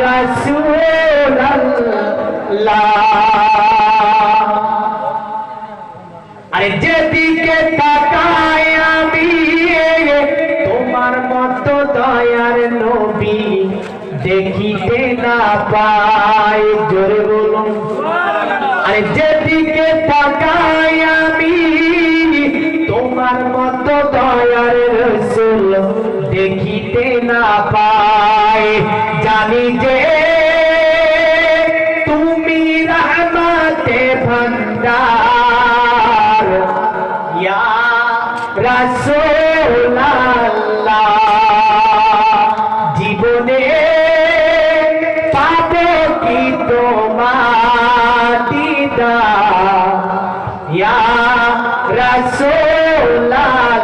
রাসূলুল্লাহ। আরে যেদিকে তাকায় আমি, তোমার মতো দয়ার নবী দেখিতে না পাই। জোরে বলুন। আরে যেদিকে তোমার মত দয়ার রসুল দেখিতে না পায়। জানি যে তুমি রহমতে ভান্ডার ইয়া রাসূলুল্লাহ। রাসোল্লাহ